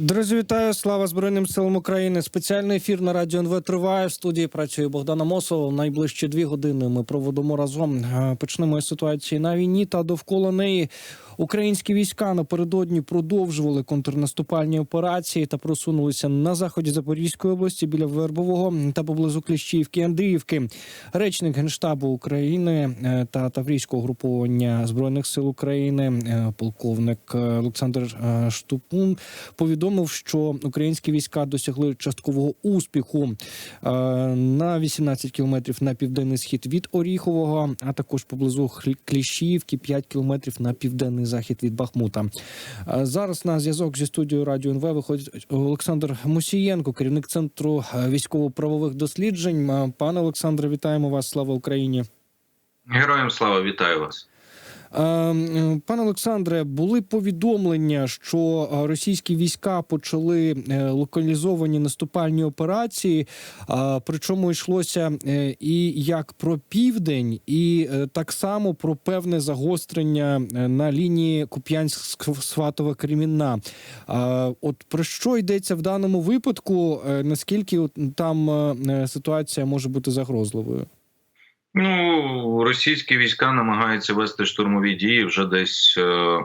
Друзі, вітаю! Слава Збройним силам України. Спеціальний ефір на радіо НВ триває. В студії працює Богдана Мосова. Найближчі дві години ми проводимо разом. Е, Почнемо із ситуації на війні та довкола неї. Українські війська напередодні продовжували контрнаступальні операції та просунулися на заході Запорізької області біля Вербового та поблизу Кліщівки Андріївки. Речник генштабу України е, та Таврійського груповання збройних сил України, е, полковник е, Олександр Штупун, повідомив, що українські війська досягли часткового успіху на 18 кілометрів на південний схід від Оріхового, а також поблизу Кліщівки, 5 кілометрів на південний захід від Бахмута. Зараз на зв'язок зі студією Радіо НВ виходить Олександр Мусієнко, керівник центру е, військово-правових досліджень. Е, Пане Олександре, вітаємо вас! Слава Україні! Героям слава, вітаю вас. Е, е, Пане Олександре, були повідомлення, що е, російські війська почали локалізовані наступальні операції. Причому йшлося і як про південь, і так само про певне загострення на лінії Куп'янськ-Сватова Кремінна. От про що йдеться в даному випадку? Наскільки там ситуація може бути загрозливою? Ну, російські війська намагаються вести штурмові дії вже десь е,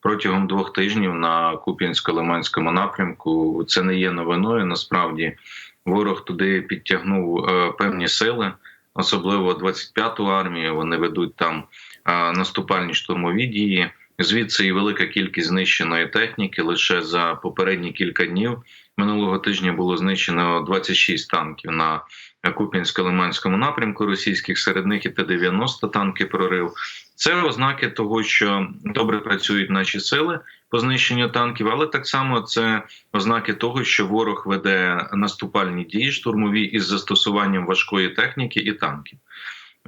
протягом двох тижнів на Куп'янсько-Лиманському напрямку. Це не є новиною. Насправді ворог туди підтягнув е, певні сили, особливо 25-ту армію. Вони ведуть там е, наступальні штурмові дії. Звідси і велика кількість знищеної техніки. Лише за попередні кілька днів минулого тижня було знищено 26 танків на Куп'янсько-Лиманському напрямку російських серед них і Т-90 танки прорив. Це ознаки того, що добре працюють наші сили по знищенню танків, але так само це ознаки того, що ворог веде наступальні дії штурмові із застосуванням важкої техніки і танків.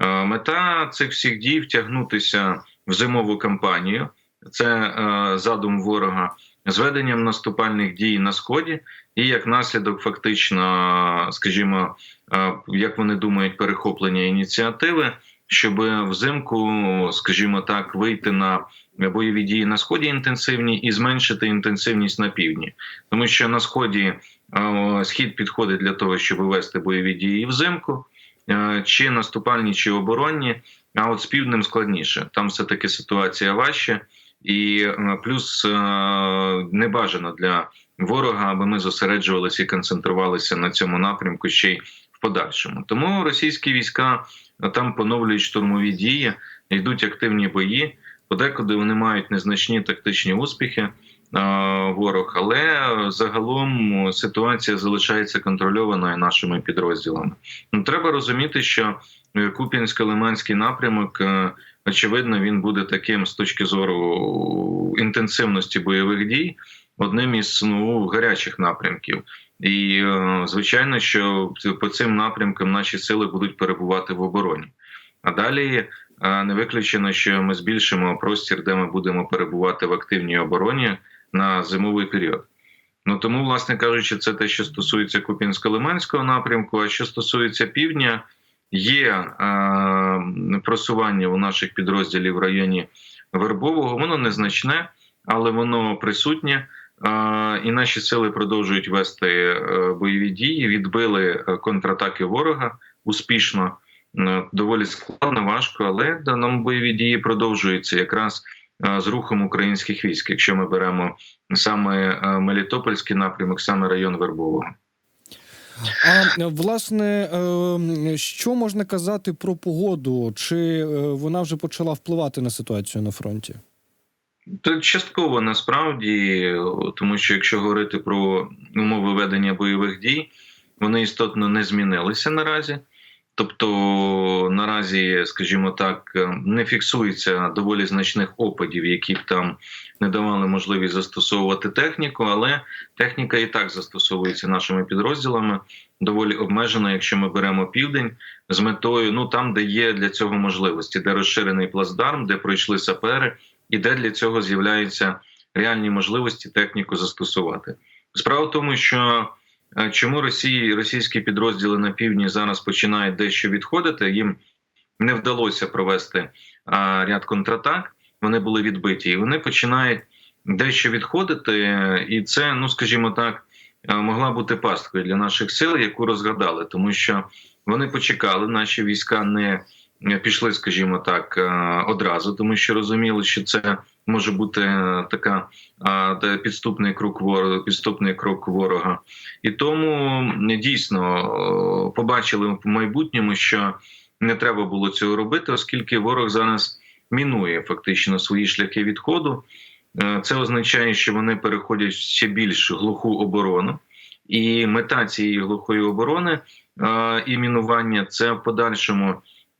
Е, Мета цих всіх дій втягнутися в зимову кампанію. Це е, задум ворога з веденням наступальних дій на сході, і як наслідок, фактично, скажімо, е, як вони думають, перехоплення ініціативи, щоб взимку, скажімо так, вийти на бойові дії на сході інтенсивні і зменшити інтенсивність на півдні, тому що на сході е, схід підходить для того, щоб вести бойові дії взимку, е, чи наступальні, чи оборонні. А от з півднем складніше. Там все таки ситуація важче, і е, плюс е, небажано для ворога, аби ми зосереджувалися і концентрувалися на цьому напрямку ще й в подальшому. Тому російські війська е, там поновлюють штурмові дії, йдуть активні бої. Подекуди вони мають незначні тактичні успіхи. Ворог, але загалом ситуація залишається контрольованою нашими підрозділами. Ну, треба розуміти, що Куп'янсько-Лиманський напрямок, очевидно, він буде таким з точки зору інтенсивності бойових дій, одним із ну гарячих напрямків. І е, звичайно, що по цим напрямкам наші сили будуть перебувати в обороні. А далі е, не виключено, що ми збільшимо простір, де ми будемо перебувати в активній обороні на зимовий період. Ну тому, власне кажучи, це те, що стосується Куп'янсько-Лиманського напрямку. А що стосується півдня, є е, просування у наших підрозділів в районі Вербового. Воно незначне, але воно присутнє. Е, і наші сили продовжують вести е, бойові дії. Відбили е, контратаки ворога успішно. Доволі складно, важко, але нам бойові дії продовжуються якраз з рухом українських військ, якщо ми беремо саме Мелітопольський напрямок, саме район Вербового. А власне, е, що можна казати про погоду? Чи е, вона вже почала впливати на ситуацію на фронті? Та частково насправді, тому що якщо говорити про умови ведення бойових дій, вони істотно не змінилися наразі. Тобто наразі, скажімо так, не фіксується доволі значних опадів, які б там не давали можливість застосовувати техніку, але техніка і так застосовується нашими підрозділами доволі обмежена, якщо ми беремо південь з метою, ну там, де є для цього можливості, де розширений плацдарм, де пройшли сапери, і де для цього з'являються реальні можливості техніку застосувати. Справа в тому, що е, чому Росії російські підрозділи на півдні зараз починають дещо відходити, їм не вдалося провести ряд контратак. Вони були відбиті, і вони починають дещо відходити, і це, ну скажімо так, е, могла бути пасткою для наших сил, яку розгадали, тому що вони почекали, наші війська не пішли, скажімо так, е, одразу, тому що розуміли, що це може бути е, така е, підступний крок ворога, підступний крок ворога, і тому дійсно побачили в майбутньому, що не треба було цього робити, оскільки ворог зараз мінує фактично свої шляхи відходу. Це означає, що вони переходять ще більш глуху оборону, і мета цієї глухої оборони і мінування це в подальшому,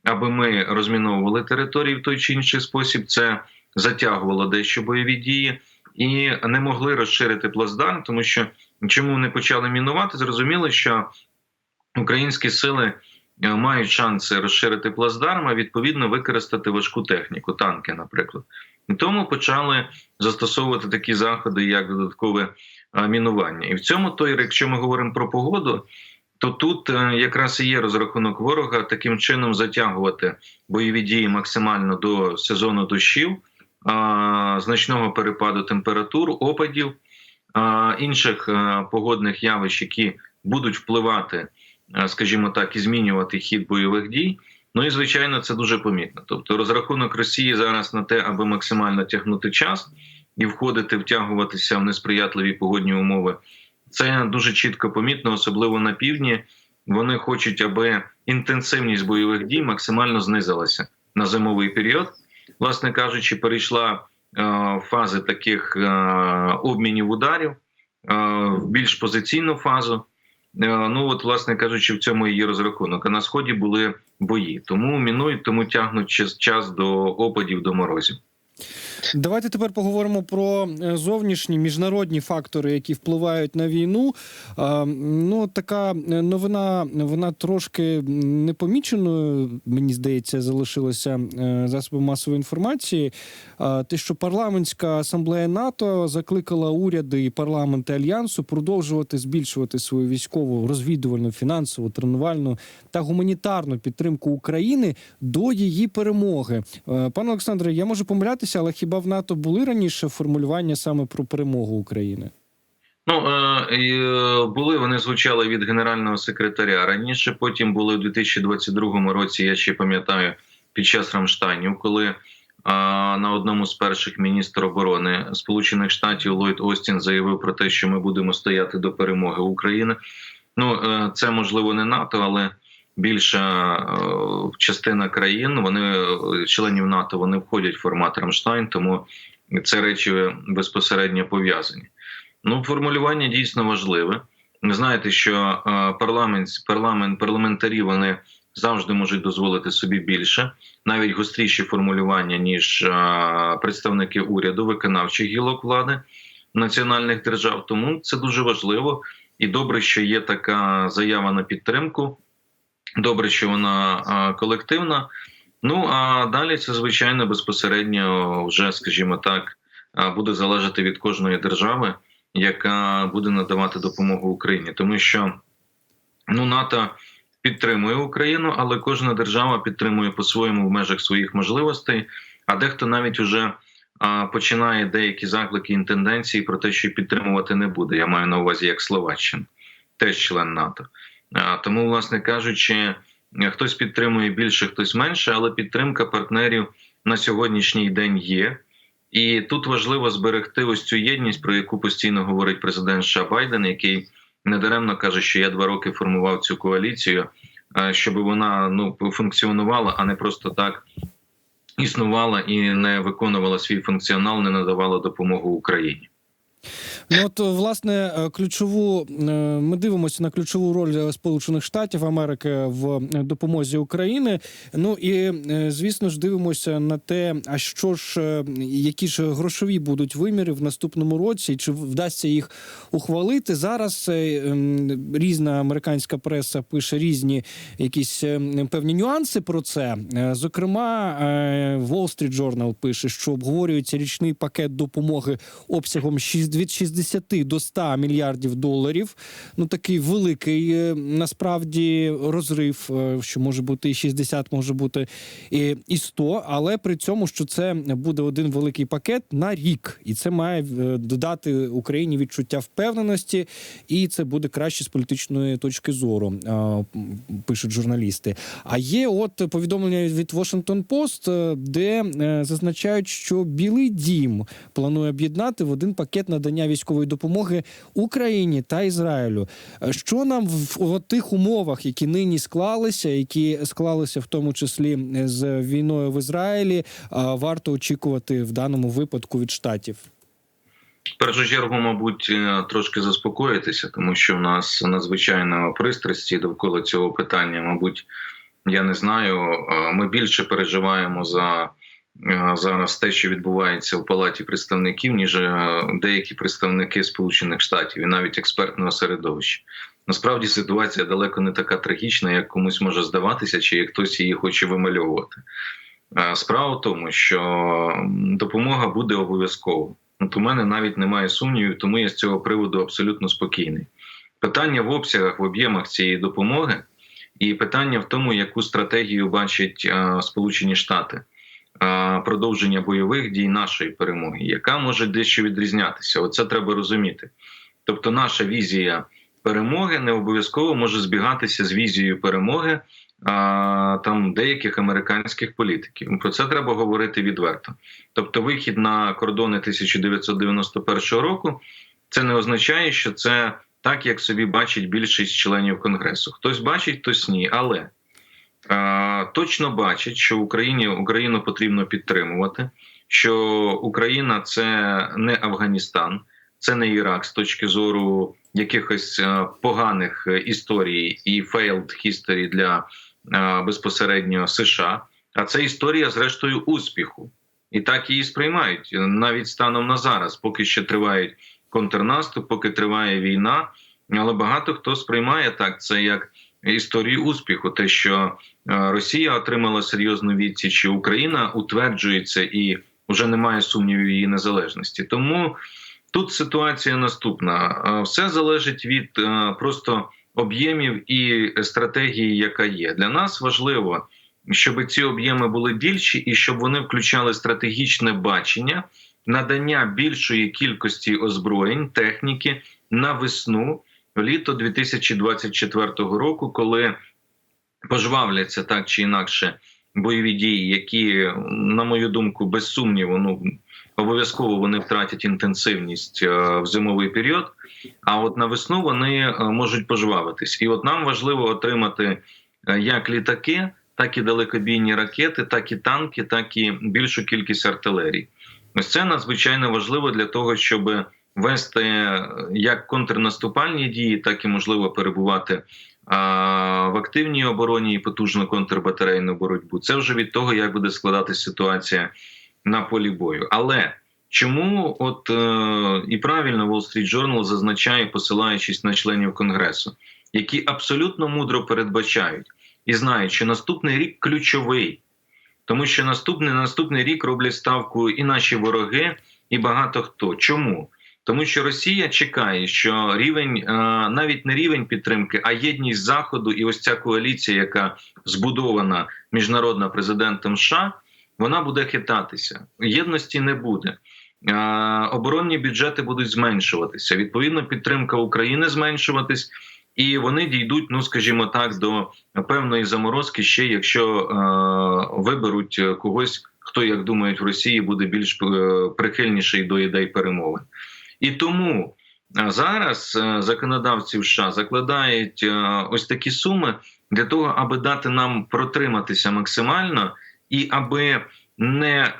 аби ми розміновували території в той чи інший спосіб. Це затягувало дещо бойові дії і не могли розширити плацдарм, тому що чому не почали мінувати, зрозуміло, що українські сили е, мають шанси розширити плацдарм, а відповідно використати важку техніку, танки, наприклад. І тому почали застосовувати такі заходи, як додаткове е, мінування. І в цьому той, якщо ми говоримо про погоду, то тут е, якраз і є розрахунок ворога таким чином затягувати бойові дії максимально до сезону дощів, значного перепаду температур, опадів, інших е, погодних явищ, які будуть впливати, е, скажімо так, і змінювати хід бойових дій. Ну і звичайно, це дуже помітно. Тобто, розрахунок Росії зараз на те, аби максимально тягнути час і входити, втягуватися в несприятливі погодні умови. Це дуже чітко помітно, особливо на півдні. Вони хочуть, аби інтенсивність бойових дій максимально знизилася на зимовий період. Власне кажучи, перейшла е, фази таких е, обмінів ударів е, в більш позиційну фазу. Е, Ну от, власне кажучи, в цьому є розрахунок. А на сході були бої, тому мінують, тому тягнуть час- час до опадів, до морозів. Давайте тепер поговоримо про е, зовнішні міжнародні фактори, які впливають на війну. Ну, така е, новина, вона трошки непоміченою, мені здається, залишилася е, засоби масової інформації. Те, що парламентська асамблея НАТО закликала уряди і парламенти альянсу продовжувати збільшувати свою військову розвідувальну, фінансову, тренувальну та гуманітарну підтримку України до її перемоги. Пане Олександре, я можу помилятися, але хіба в НАТО були раніше формулювання саме про перемогу України? Ну е, е, були вони звучали від генерального секретаря раніше. Потім були у 2022 році. Я ще пам'ятаю під час Рамштайнів, коли е, на одному з перших міністр оборони Сполучених Штатів Ллойд Остін заявив про те, що ми будемо стояти до перемоги України. Ну це можливо не НАТО, але більша е, частина країн, вони членів НАТО, вони входять в формат Рамштайн, тому це речі безпосередньо пов'язані. Ну, формулювання дійсно важливе. Ви знаєте, що е, парламент, парламент, парламентарі вони завжди можуть дозволити собі більше, навіть гостріші формулювання, ніж е, представники уряду, виконавчих гілок влади національних держав. Тому це дуже важливо і добре, що є така заява на підтримку. Добре, що вона колективна. Ну а далі це звичайно безпосередньо вже, скажімо так, буде залежати від кожної держави яка буде надавати допомогу Україні, тому що ну НАТО підтримує Україну, але кожна держава підтримує по-своєму в межах своїх можливостей. А дехто навіть уже починає деякі заклики і тенденції про те, що підтримувати не буде. Я маю на увазі як Словаччина, теж член НАТО. Тому, власне кажучи, хтось підтримує більше, хтось менше, але підтримка партнерів на сьогоднішній день є. І тут важливо зберегти ось цю єдність, про яку постійно говорить президент США Байден, який недаремно каже, що я два роки формував цю коаліцію, щоб вона ну функціонувала, а не просто так існувала і не виконувала свій функціонал, не надавала допомогу Україні. Ну от власне е, ключову е, ми дивимося на ключову роль Сполучених Штатів Америки в допомозі України. Ну і е, звісно ж дивимося на те, а що ж е, які ж грошові будуть виміри в наступному році, чи вдасться їх ухвалити зараз? е, Різна американська преса пише різні якісь е, певні нюанси про це. Е, Зокрема, е, Wall Street Journal пише, що обговорюється річний пакет допомоги обсягом 6 від 60 60 до 100 мільярдів доларів. Ну такий великий е, насправді розрив, е, що може бути і 60, може бути і, і 100, але при цьому, що це буде один великий пакет на рік, і це має е, додати Україні відчуття впевненості, і це буде краще з політичної точки зору, пишуть журналісти. А є от повідомлення від Washington Post, де зазначають, що Білий Дім планує об'єднати в один пакет надання військової допомоги Україні та Ізраїлю. Е, Що нам в, в тих умовах, які нині склалися, які склалися в тому числі е, з війною в Ізраїлі, е, варто очікувати в даному випадку від штатів? Першу чергу, мабуть, трошки заспокоїтися, тому що в нас надзвичайно пристрасті довкола цього питання. Мабуть, я не знаю. Ми більше переживаємо за зараз те, що відбувається в палаті представників, ніж е, деякі представники Сполучених Штатів і навіть експертного середовища. Насправді ситуація далеко не така трагічна, як комусь може здаватися, чи як хтось її хоче вимальовувати. Е, Справа в тому, що допомога буде обов'язково. От у мене навіть немає сумнівів, тому я з цього приводу абсолютно спокійний. Питання в обсягах, в об'ємах цієї допомоги, і питання в тому, яку стратегію бачать е, Сполучені Штати е, продовження бойових дій нашої перемоги, яка може дещо відрізнятися. Оце треба розуміти. Тобто, наша візія перемоги не обов'язково може збігатися з візією перемоги а, там деяких американських політиків. Про це треба говорити відверто. Тобто, вихід на кордони 1991 року це не означає, що це так, як собі бачить більшість членів конгресу. Хтось бачить, хтось ні. Але е, точно бачить, що Україні Україну потрібно підтримувати, що Україна це не Афганістан, це не Ірак з точки зору якихось е, поганих е, історій і failed history для е, безпосередньо США. А це історія, зрештою, успіху. І так її сприймають навіть станом на зараз, поки ще тривають контрнаступ, поки триває війна. Але багато хто сприймає так це як історію успіху, те, що е, Росія отримала серйозну відсіч, і Україна утверджується і вже немає сумнівів її незалежності. Тому тут ситуація наступна: Е, все залежить від е, просто об'ємів і стратегії, яка є. Для нас важливо щоб ці об'єми були більші, і щоб вони включали стратегічне бачення, надання більшої кількості озброєнь, техніки на весну, літо 2024 року, коли пожвавляться так чи інакше бойові дії, які, на мою думку, без сумніву, ну обов'язково вони втратять інтенсивність е, в зимовий період. А от на весну вони е, можуть пожвавитись, і от нам важливо отримати е, як літаки так і далекобійні ракети, так і танки, так і більшу кількість артилерії. Ось це надзвичайно важливо для того, щоб вести як контрнаступальні дії, так і можливо перебувати а, в активній обороні і потужну контрбатарейну боротьбу. Це вже від того, як буде складатися ситуація на полі бою. Але чому, от е, і правильно Wall Street Journal зазначає, посилаючись на членів конгресу, які абсолютно мудро передбачають і знають, що наступний рік ключовий, тому що наступний наступний рік роблять ставку і наші вороги, і багато хто. Чому? Тому що Росія чекає, що рівень е, навіть не рівень підтримки, а єдність заходу, і ось ця коаліція, яка збудована міжнародна президентом США, вона буде хитатися. Єдності не буде. Е, Оборонні бюджети будуть зменшуватися. Відповідно, підтримка України зменшуватись і вони дійдуть, ну скажімо так, до певної заморозки, ще якщо е, виберуть когось, хто як думають в Росії, буде більш прихильніший до ідей перемовин. І тому е, зараз е, законодавці в США закладають е, ось такі суми для того, аби дати нам протриматися максимально, і аби не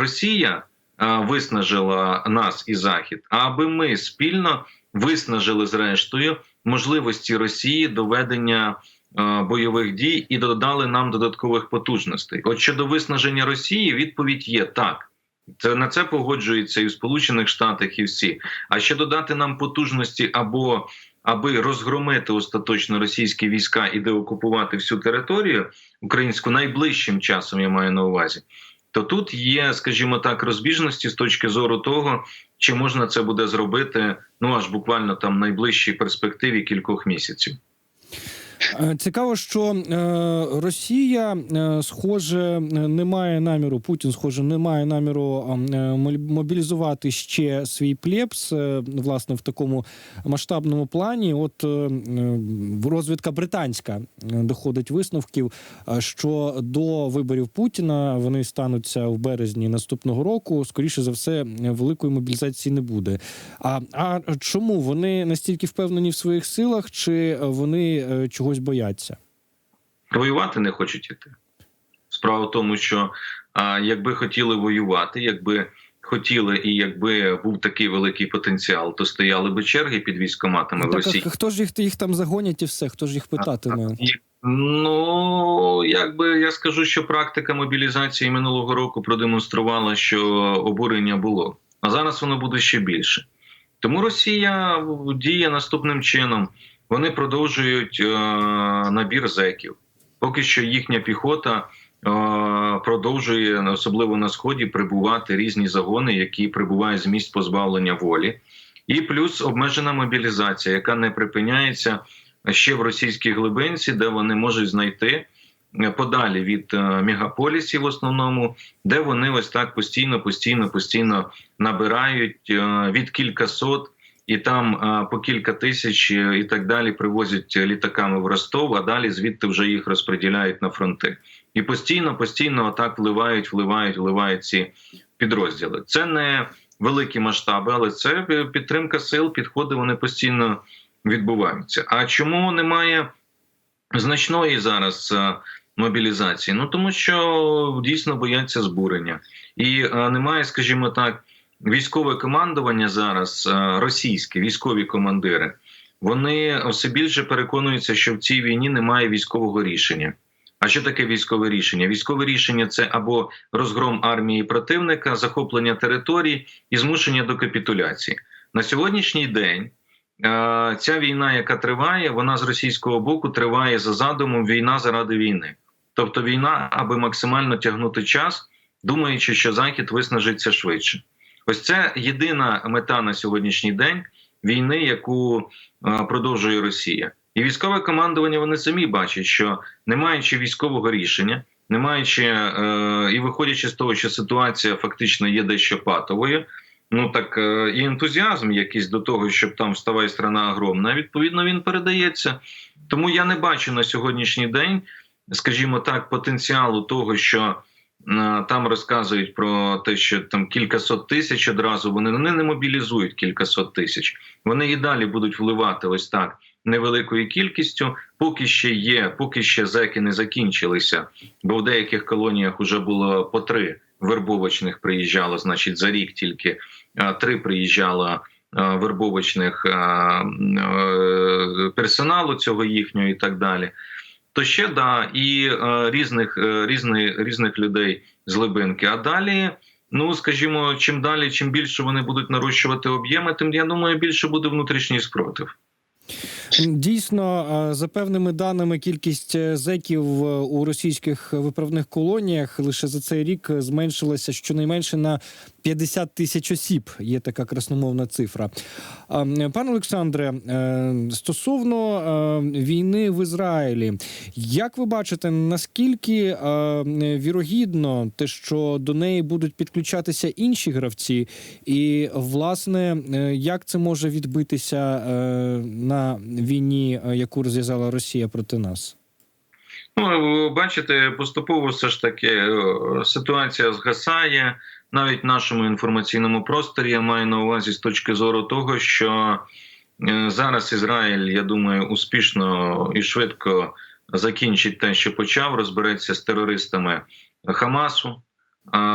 Росія виснажила нас і Захід, а аби ми спільно виснажили зрештою можливості Росії до ведення е, бойових дій і додали нам додаткових потужностей. От щодо виснаження Росії, відповідь є так. Це на це погоджується і в Сполучених Штатах, і всі. А ще додати нам потужності або аби розгромити остаточно російські війська і деокупувати всю територію українську найближчим часом, я маю на увазі. То тут є, скажімо так, розбіжності з точки зору того, чи можна це буде зробити ну аж буквально там найближчій перспективі кількох місяців. Е, Цікаво, що е, Росія, е, схоже, не має наміру. Путін, схоже, не має наміру мобілізувати ще свій плебс, е, власне, в такому масштабному плані. От розвідка британська доходить висновків, що до виборів Путіна вони стануться в березні наступного року. Скоріше за все, великої мобілізації не буде. А, а чому вони настільки впевнені в своїх силах, чи вони чогось бояться? Воювати не хочуть іти. Справа в тому, що а, якби хотіли воювати, якби хотіли, і якби був такий великий потенціал, то стояли би черги під військоматами в Росії. а хто ж їх їх там загонять і все? Хто ж їх питатиме? Ну якби я скажу, що практика мобілізації минулого року продемонструвала, що обурення було, а зараз воно буде ще більше. Тому Росія діє наступним чином. Вони продовжують е, набір зеків. Поки що їхня піхота е, продовжує, особливо на сході, прибувати різні загони, які прибувають з місць позбавлення волі, і плюс обмежена мобілізація, яка не припиняється ще в російській глибинці, де вони можуть знайти е, подалі від мегаполісів, в основному, де вони ось так постійно, постійно, постійно набирають від кількасот. І там по кілька тисяч е, і так далі привозять літаками в Ростов, а далі звідти вже їх розподіляють на фронти. І постійно, постійно отак вливають, вливають, вливають ці підрозділи. Це не великі масштаби, але це підтримка сил, підходи вони постійно відбуваються. А чому немає значної зараз е, мобілізації? Ну тому що дійсно бояться збурення, і е, немає, скажімо так, військове командування зараз, е, російське військові командири. Вони все більше переконуються, що в цій війні немає військового рішення. А що таке військове рішення? Військове рішення це або розгром армії противника, захоплення територій і змушення до капітуляції. На сьогоднішній день е, ця війна, яка триває, вона з російського боку триває за задумом війна заради війни. Тобто війна, аби максимально тягнути час, думаючи, що Захід виснажиться швидше. Ось це єдина мета на сьогоднішній день війни, яку е, продовжує Росія. І військове командування вони самі бачать, що не маючи військового рішення, не маючи е, і виходячи з того, що ситуація фактично є дещо патовою. Ну так е, і ентузіазм якийсь до того, щоб там вставай страна огромна, відповідно він передається. Тому я не бачу на сьогоднішній день, скажімо так, потенціалу того, що там розказують про те, що там кількасот тисяч одразу вони, вони не мобілізують кількасот тисяч. Вони і далі будуть вливати ось так невеликою кількістю. Поки ще є, поки ще зеки не закінчилися, бо в деяких колоніях вже було по три вербовочних приїжджало, значить, за рік тільки три приїжджало вербовочних е, персоналу цього їхнього і так далі. То ще да, і е, різних, е, різних, різних людей з глибинки. А далі, ну скажімо, чим далі, чим більше вони будуть нарощувати об'єми, тим я думаю, більше буде внутрішній спротив. Дійсно, е, за певними даними, кількість е, зеків е, у російських виправних колоніях лише за цей рік зменшилася щонайменше на 50 тисяч осіб. Є така красномовна цифра. Пане Олександре, е, стосовно е, війни в Ізраїлі, як ви бачите, наскільки е, вірогідно те, що до неї будуть підключатися інші гравці, і власне е, як це може відбитися е, на війні, е, яку розв'язала Росія проти нас? Ну, бачите, поступово все ж таки е, ситуація згасає навіть в нашому інформаційному просторі. Я маю на увазі з точки зору того, що е, зараз Ізраїль, я думаю, успішно і швидко закінчить те, що почав, розбереться з терористами Хамасу,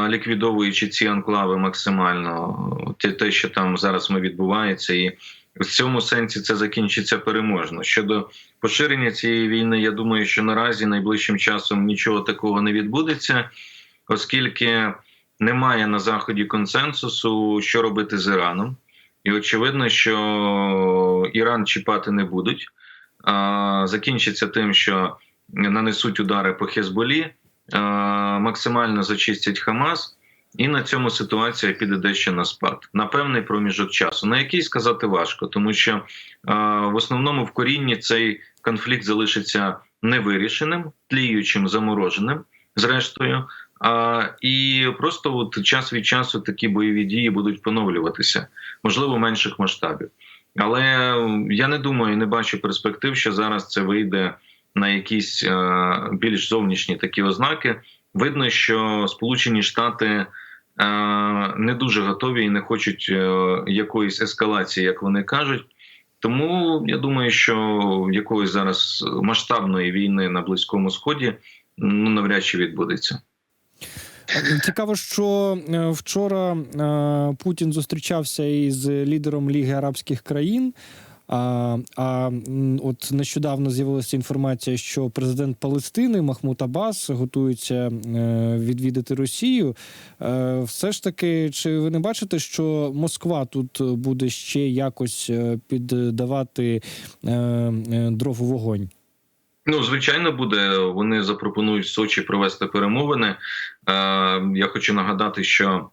ліквідовуючи ці анклави максимально, те, що там зараз ми відбувається, і в цьому сенсі це закінчиться переможно. Щодо поширення цієї війни, я думаю, що наразі найближчим часом нічого такого не відбудеться, оскільки немає на заході консенсусу, що робити з Іраном, і очевидно, що Іран чіпати не будуть. Закінчиться тим, що нанесуть удари по Хезболі, максимально зачистять Хамас. І на цьому ситуація піде дещо на спад на певний проміжок часу. На який сказати важко, тому що е, в основному в корінні цей конфлікт залишиться невирішеним, тліючим, замороженим, зрештою. А, і просто от час від часу такі бойові дії будуть поновлюватися, можливо, менших масштабів. Але я не думаю, не бачу перспектив, що зараз це вийде на якісь е, більш зовнішні такі ознаки. Видно, що Сполучені Штати не дуже готові і не хочуть е, якоїсь ескалації, як вони кажуть. Тому я думаю, що якоїсь зараз масштабної війни на Близькому Сході ну навряд чи відбудеться. Цікаво, що е, вчора е, Путін зустрічався із лідером Ліги Арабських країн. А, а от нещодавно з'явилася інформація, що президент Палестини Махмуд Аббас готується е, відвідати Росію. Е, все ж таки, чи ви не бачите, що Москва тут буде ще якось е, піддавати дров у вогонь? Ну, звичайно, буде. Вони запропонують в Сочі провести перемовини. Е, я хочу нагадати, що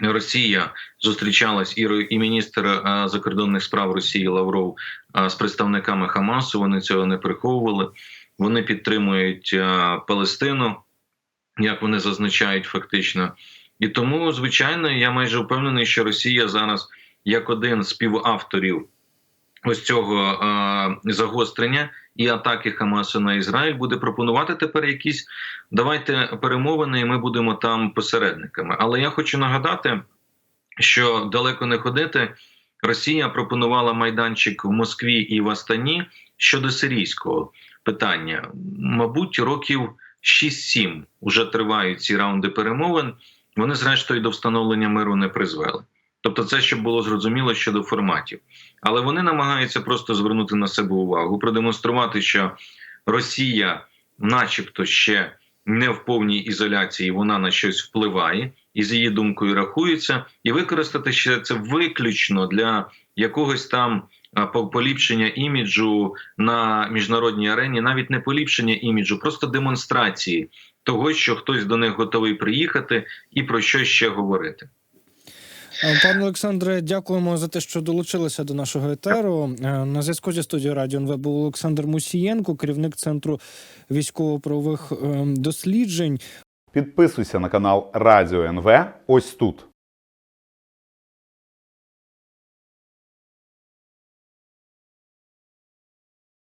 Росія зустрічалась і, і міністр е, закордонних справ Росії Лавров е, з представниками Хамасу. Вони цього не приховували. Вони підтримують е, Палестину, як вони зазначають фактично. І тому, звичайно, я майже впевнений, що Росія зараз, як один з співавторів ось цього е, загострення і атаки Хамасу на Ізраїль, буде пропонувати тепер якісь давайте перемовини, і ми будемо там посередниками. Але я хочу нагадати, що далеко не ходити. Росія пропонувала майданчик в Москві і в Астані щодо сирійського питання. Мабуть, років 6-7 вже тривають ці раунди перемовин. Вони, зрештою, до встановлення миру не призвели. Тобто, це щоб було зрозуміло щодо форматів. Але вони намагаються просто звернути на себе увагу, продемонструвати, що Росія, начебто, ще не в повній ізоляції, вона на щось впливає і з її думкою рахується, і використати ще це виключно для якогось там поліпшення іміджу на міжнародній арені, навіть не поліпшення іміджу, просто демонстрації того, що хтось до них готовий приїхати і про що ще говорити. Е, Пане Олександре, дякуємо за те, що долучилися до нашого етеру. Е, На зв'язку зі студією Радіо НВ був Олександр Мусієнко, керівник центру військово-правових е, досліджень. Підписуйся на канал Радіо НВ ось тут.